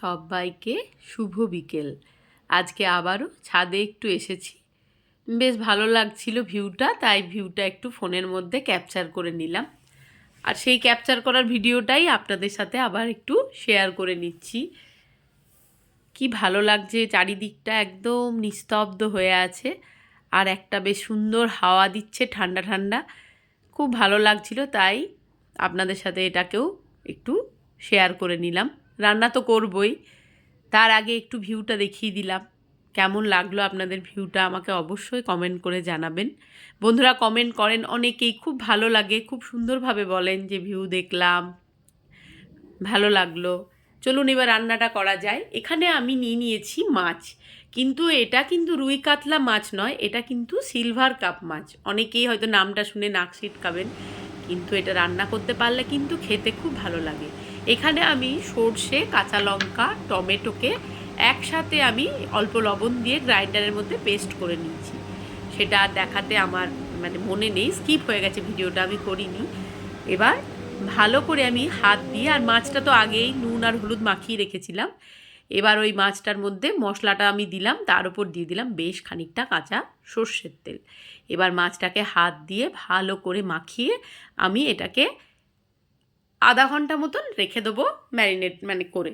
সবাইকে শুভ বিকেল। আজকে আবারও ছাদে একটু এসেছি। বেশ ভালো লাগছিল ভিউটা, তাই ভিউটা একটু ফোনের মধ্যে ক্যাপচার করে নিলাম। আর সেই ক্যাপচার করার ভিডিওটাই আপনাদের সাথে আবার একটু শেয়ার করে নিচ্ছি। কি ভালো লাগছে, চারিদিকটা একদম নিস্তব্ধ হয়ে আছে। আর একটা বেশ সুন্দর হাওয়া দিচ্ছে ঠান্ডা ঠান্ডা। খুব ভালো লাগছিল, তাই আপনাদের সাথে এটাকেও একটু শেয়ার করে নিলাম। রান্না তো করবই। তার আগে একটু ভিউটা দেখিয়ে দিলাম। কেমন লাগল আপনাদের ভিউটা আমাকে অবশ্যই কমেন্ট করে জানাবেন। বন্ধুরা কমেন্ট করেন অনেকেই, খুব ভালো লাগে, খুব সুন্দরভাবে বলেন যে ভিউ দেখলাম, ভালো লাগল। চলুন এবার রান্নাটা করা যায়। এখানে আমি নিয়ে নিয়েছি মাছ। কিন্তু এটা কিন্তু রুই কাতলা মাছ নয়, এটা কিন্তু সিলভার কাপ মাছ। অনেকেই হয়তো নামটা শুনে নাক ছিটকাবেন কিন্তু এটা রান্না করতে পারলে কিন্তু খেতে খুব ভালো লাগে। এখানে আমি সর্ষে, কাঁচা লঙ্কা, টমেটোকে একসাথে আমি অল্প লবণ দিয়ে গ্রাইন্ডারের মধ্যে পেস্ট করে নিয়েছি। সেটা দেখাতে আমার মানে মনে নেই, স্কিপ হয়ে গেছে ভিডিওটা, আমি করিনি। এবার ভালো করে আমি হাত দিয়ে, আর মাছটা তো আগেই নুন আর হলুদ মাখিয়ে রেখেছিলাম, এবার ওই মাছটার মধ্যে মশলাটা আমি দিলাম, তার উপর দিয়ে দিলাম বেশ খানিকটা কাঁচা সর্ষের তেল। এবার মাছটাকে হাত দিয়ে ভালো করে মাখিয়ে আমি এটাকে আধা ঘণ্টা মতন রেখে দেবো ম্যারিনেট মানে করে।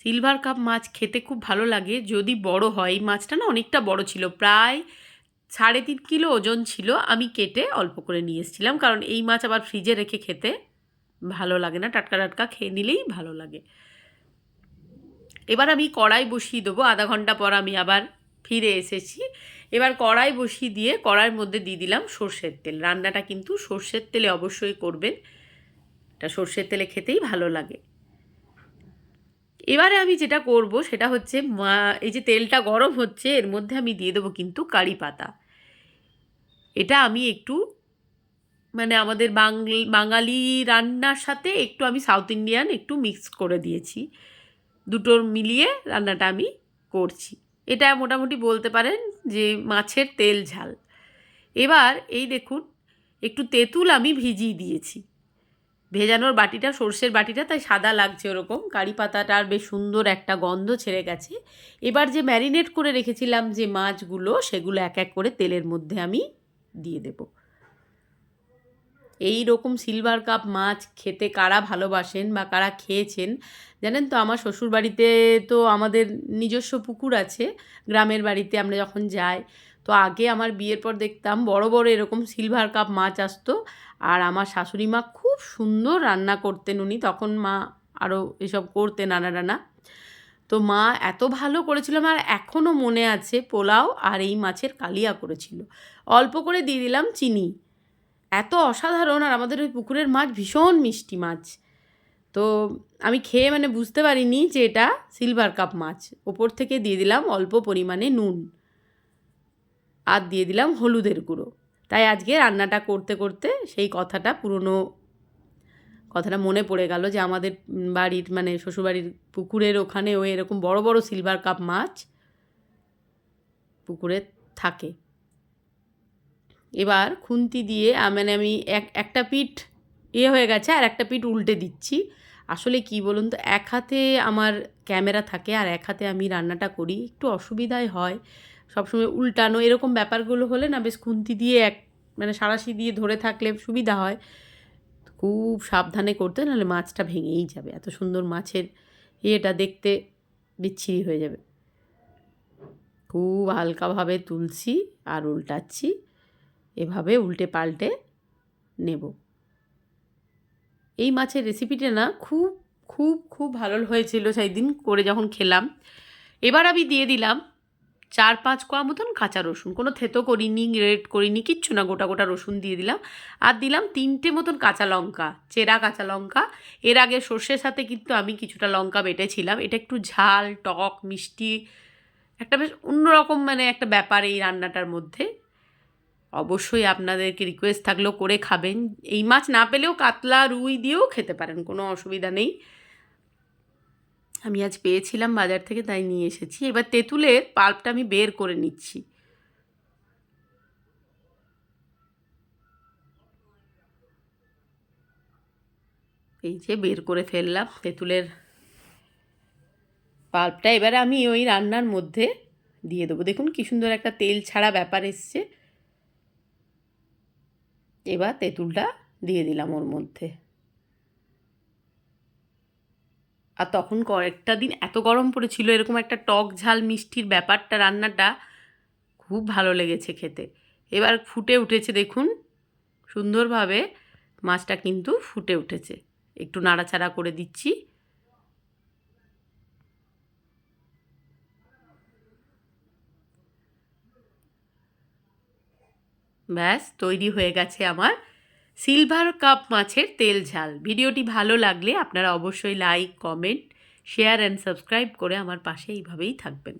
সিলভার কাপ মাছ খেতে খুব ভালো লাগে, যদি বড় হয়। এই মাছটা না অনেকটা বড় ছিল, প্রায় সাড়ে তিন কিলো ওজন ছিল। আমি কেটে অল্প করে নিয়ে এসেছিলাম, কারণ এই মাছ আবার ফ্রিজে রেখে খেতে ভালো লাগে না। টাটকা টাটকা খেয়ে নিলেই ভালো লাগে। এবার আমি কড়াই বসিয়ে দেবো। আধা ঘণ্টা পর আমি আবার ফিরে এসেছি। এবার কড়াই বসিয়ে দিয়ে কড়াইয়ের মধ্যে দিয়ে দিলাম সর্ষের তেল। রান্নাটা কিন্তু সর্ষের তেলে অবশ্যই করবেন। এটা সর্ষের তেলে খেতেই ভালো লাগে। এবারে আমি যেটা করব সেটা হচ্ছে এই যে তেলটা গরম হচ্ছে, এর মধ্যে আমি দিয়ে দেবো কিন্তু কারি পাতা। এটা আমি একটু মানে আমাদের বাঙালি রান্নার সাথে একটু আমি সাউথ ইন্ডিয়ান একটু মিক্স করে দিয়েছি। দুটোর মিলিয়ে রান্নাটা আমি করছি। এটা মোটামুটি বলতে পারেন যে মাছের তেল ঝাল। এবার এই দেখুন, একটু তেঁতুল আমি ভিজিয়ে দিয়েছি। ভেজানোর বাটিটা, সর্ষের বাটিটা, তাই সাদা লাগছে ওরকম। কারি পাতাটার বেশ সুন্দর একটা গন্ধ ছেড়ে গেছে। এবার যে ম্যারিনেট করে রেখেছিলাম যে মাছগুলো, সেগুলো এক এক করে তেলের মধ্যে আমি দিয়ে দেব। এই রকম সিলভার কাপ মাছ খেতে কারা ভালোবাসেন বা কারা খেয়েছেন? জানেন তো, আমার শ্বশুর বাড়িতে তো আমাদের নিজস্ব পুকুর আছে, গ্রামের বাড়িতে আমরা যখন যাই, তো আগে আমার বিয়ের পর দেখতাম বড় বড় এরকম সিলভার কাপ মাছ আসতো, আর আমার শাশুড়ি মা খুব সুন্দর রান্না করতেন উনি, তখন মা আরও এসব করতেন রান্না রান্না তো মা এত ভালো করেছিল, আমার এখনও মনে আছে পোলাও আর এই মাছের কালিয়া করেছিল। অল্প করে দিয়ে দিলাম চিনি। এত অসাধারণ আর আমাদের ওই পুকুরের মাছ, ভীষণ মিষ্টি মাছ। তো আমি খেয়ে মানে বুঝতে পারিনি যে এটা সিলভার কাপ মাছ। ওপর থেকে দিয়ে দিলাম অল্প পরিমাণে নুন। আর দিয়ে দিলাম হলুদের গুঁড়ো। তাই আজকে রান্নাটা করতে করতে সেই কথাটা পুরনো কথাটা মনে পড়ে গেল যে আমাদের বাড়ির মানে শ্বশুরবাড়ির পুকুরের ওখানে ওই এরকম বড় বড় সিলভার কাপ মাছ পুকুরে থাকে। এবার খুন্তি দিয়ে মানে আমি এক, একটা পিঠ ইয়ে হয়ে গেছে আর একটা পিঠ উল্টে দিচ্ছি। আসলে কি বলুন তো, এক হাতে আমার ক্যামেরা থাকে আর এক হাতে আমি রান্নাটা করি, একটু অসুবিধাই হয় সবসময় উল্টানো। এরকম ব্যাপারগুলো হলে না বেশ খুন্তি দিয়ে এক মানে সাঁড়াশি দিয়ে ধরে থাকলে সুবিধা হয়। খুব সাবধানে করতে নাহলে মাছটা ভেঙেই যাবে, এত সুন্দর মাছের ইয়েটা দেখতে বিচ্ছিরি হয়ে যাবে। খুব হালকাভাবে তুলছি আর উল্টাচ্ছি। এভাবে উল্টে পাল্টে নেব। এই মাছের রেসিপিটা না খুব খুব খুব ভালো হয়েছিল সেই দিন করে যখন খেলাম। এবার আমি দিয়ে দিলাম চার পাঁচ কোয়া মতন কাঁচা রসুন। কোনো থেতো করিনি রেড করিনি, কিচ্ছু না, গোটা গোটা রসুন দিয়ে দিলাম। আর দিলাম তিনটে মতন কাঁচা লঙ্কা, চেরা কাঁচা লঙ্কা। এর আগে সর্ষের সাথে কিন্তু আমি কিছুটা লঙ্কা বেটেছিলাম। এটা একটু ঝাল, টক, মিষ্টি, একটা বেশ অন্যরকম মানে একটা ব্যাপার এই রান্নাটার মধ্যে। অবশ্যই আপনাদেরকে রিকোয়েস্ট থাকলেও করে খাবেন। এই মাছ না পেলেও কাতলা, রুই দিয়েও খেতে পারেন, কোনো অসুবিধা নেই। আমি আজ পেয়েছিলাম বাজার থেকে, তাই নিয়ে এসেছি। এবার তেঁতুলের পাল্পটা আমি বের করে নিচ্ছি। এই যে বের করে ফেললাম তেঁতুলের পাল্পটা। এবারে আমি ওই রান্নার মধ্যে দিয়ে দেবো। দেখুন কি সুন্দর একটা তেল ছাড়া ব্যাপার এসছে। এবার তেঁতুলটা দিয়ে দিলাম ওর মধ্যে। আর তখন কয়েকটা দিন এত গরম পড়েছিল, এরকম একটা টক ঝাল মিষ্টির ব্যাপারটা, রান্নাটা খুব ভালো লেগেছে খেতে। এবার ফুটে উঠেছে দেখুন, সুন্দরভাবে মাছটা কিন্তু ফুটে উঠেছে। একটু নাড়াচাড়া করে দিচ্ছি। ব্যাস, তৈরি হয়ে গেছে আমার সিলভার কাপ মাছের তেল ঝাল। ভিডিওটি ভালো লাগলে আপনারা অবশ্যই like comment share and subscribe করে আমার পাশে এইভাবেই থাকবেন।